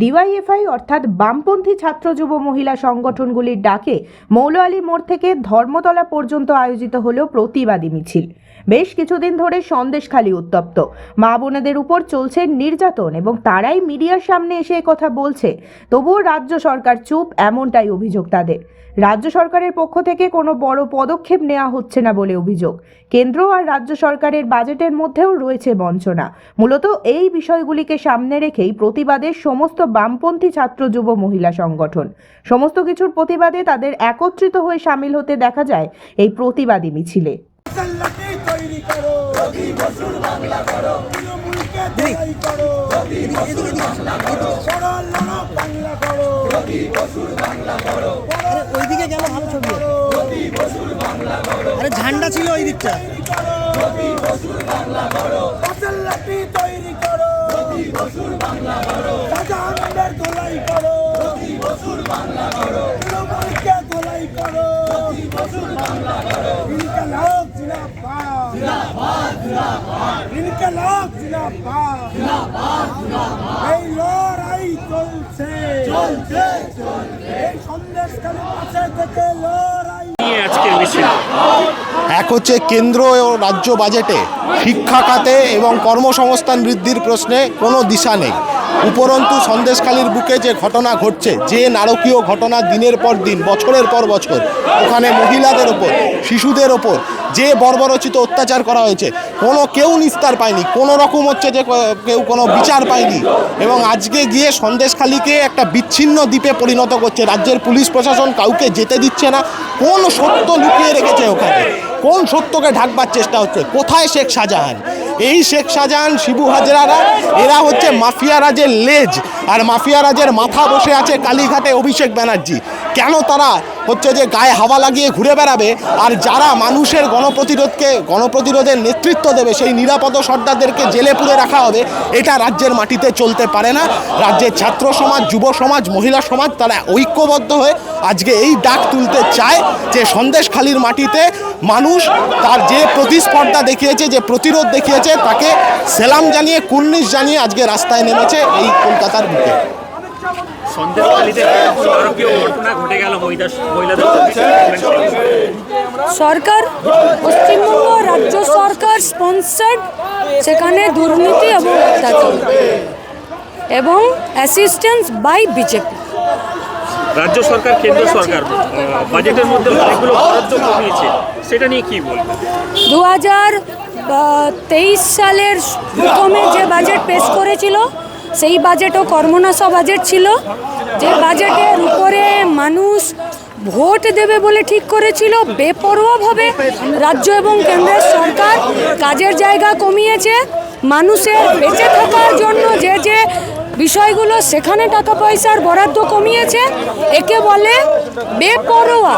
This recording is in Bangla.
ডিওয়াইএফআই অর্থাৎ বামপন্থী ছাত্র যুব মহিলা সংগঠনগুলির ডাকে মৌলআলী মোড় থেকে ধর্মতলা পর্যন্ত আয়োজিত হল প্রতিবাদী মিছিল। বেশ কিছুদিন ধরে সন্দেশখালী উত্তপ্ত। মা বোনেদের উপর চলছে নির্যাতন এবং তারাই মিডিয়ার সামনে এসে কথা বলছে। তবুও রাজ্য সরকার চুপ, এমনটাই অভিযোগ তাদের। রাজ্য সরকারের পক্ষ থেকে কোনো বড় পদক্ষেপ নেওয়া হচ্ছে না বলে অভিযোগ। কেন্দ্র আর রাজ্য সরকারের বাজেটের মধ্যেও রয়েছে বঞ্চনা। মূলত এই বিষয়গুলিকে সামনে রেখেই প্রতিবাদের সমস্ত বামপন্থী ছাত্র যুব মহিলা সংগঠন। সমস্ত কিছুর প্রতিবাদে তাদের একত্রিত হয়ে সামিল হতে দেখা যায় এই প্রতিবাদী মিছিলে। মশাল্লাকে তৈরি করো। রবি বসুর বাংলা করো। তৃণমূলকে জয় করো। রবি বসুর বাংলা করো। সরল লড়ো বাংলা করো। রবি বসুর বাংলা করো। আরে ওইদিকে গেল ভালো ছবি। রবি বসুর বাংলা করো। আরে ঝান্ডা ছিল ওই দিকটা। বাংলা করো। তৈরি করো। বাংলা করো শাহজাহানদের ধোলাই করো রবি বসুর বাংলা করো তৃণমূলকে ধোলাই করো ইনকলাব জিন্দাবাদ জিন্দাবাদ জিন্দাবাদ ইনকলাব জিন্দাবাদ জিন্দাবাদ জিন্দাবাদ এই লড়াই চলছে চলছে চলছে এই সন্দেশখালী পাশে থেকে লড়াই আজকের মিছিল। এক হচ্ছে কেন্দ্র ও রাজ্য বাজেটে শিক্ষা খাতে এবং কর্মসংস্থান বৃদ্ধির প্রশ্নে কোনো দিশা নেই। উপরন্তু সন্দেশখালীর বুকে যে ঘটনা ঘটছে, যে নারকীয় ঘটনা দিনের পর দিন, বছরের পর বছর, ওখানে মহিলাদের ওপর, শিশুদের ওপর যে বর্বরচিত অত্যাচার করা হয়েছে, কোনো কেউ নিস্তার পায়নি। কোনো রকম হচ্ছে যে কেউ কোনো বিচার পায়নি এবং আজকে গিয়ে সন্দেশখালীকে একটা বিচ্ছিন্ন দ্বীপে পরিণত করছে। রাজ্যের পুলিশ প্রশাসন কাউকে যেতে দিচ্ছে না। কোন সত্য লুকিয়ে রেখেছে ওখানে? কোন সত্যকে ঢাকবার চেষ্টা হচ্ছে? কোথায় শেখ শাহজাহান? এই শেখ শাহজাহান, শিবু হাজরারা, এরা হচ্ছে মাফিয়া রাজের লেজ। আর মাফিয়া রাজের মাথা বসে আছে কালীঘাটে অভিষেক ব্যানার্জি। কেন তারা হচ্ছে যে গায়ে হাওয়া লাগিয়ে ঘুরে বেড়াবে? আর যারা মানুষের গণপ্রতিরোধকে, গণপ্রতিরোধের নেতৃত্ব দেবে, সেই নিরাপদ সর্দারদেরকে জেলে পুরে রাখা হবে, এটা রাজ্যের মাটিতে চলতে পারে না। রাজ্যের ছাত্র সমাজ, যুব সমাজ, মহিলা সমাজ, তারা ঐক্যবদ্ধ হয়ে আজকে এই ডাক তুলতে চায় যে সন্দেশখালির মাটিতে মানুষ তার যে প্রতিস্পর্ধা দেখিয়েছে, যে প্রতিরোধ দেখিয়েছে, তাকে সেলাম জানিয়ে, কুর্নিশ জানিয়ে আজকে রাস্তায় নেমেছে এই কলকাতার বুকে। সন্দেশখালীতে নারকীয় ঘটনা ঘটে গেল মহিলাদের সরকার পশ্চিমবঙ্গ রাজ্য সরকার স্পন্সার্ড সেখানে দুর্নীতি এবং অত্যাচার এবং অ্যাসিস্ট্যান্স বাই বিজেপি রাজ্য সরকার কেন্দ্র সরকার বাজেটের মধ্যে অনেকগুলো বরাদ্দ কমিয়েছে সেটা নিয়ে কি বলবেন দু হাজার তেইশ সালের প্রথমে যে বাজেট পেশ করেছিল সেই বাজেটও কর্মনাশা বাজেট ছিল। যে বাজেটের উপরে মানুষ ভোট দেবে বলে ঠিক করেছিল বেপরোয়াভাবে রাজ্য এবং কেন্দ্রের সরকার কাজের জায়গা কমিয়েছে। মানুষের বেঁচে থাকার জন্য যে যে বিষয়গুলো, সেখানে টাকা পয়সার বরাদ্দ কমিয়েছে, একে বলে বেপরোয়া।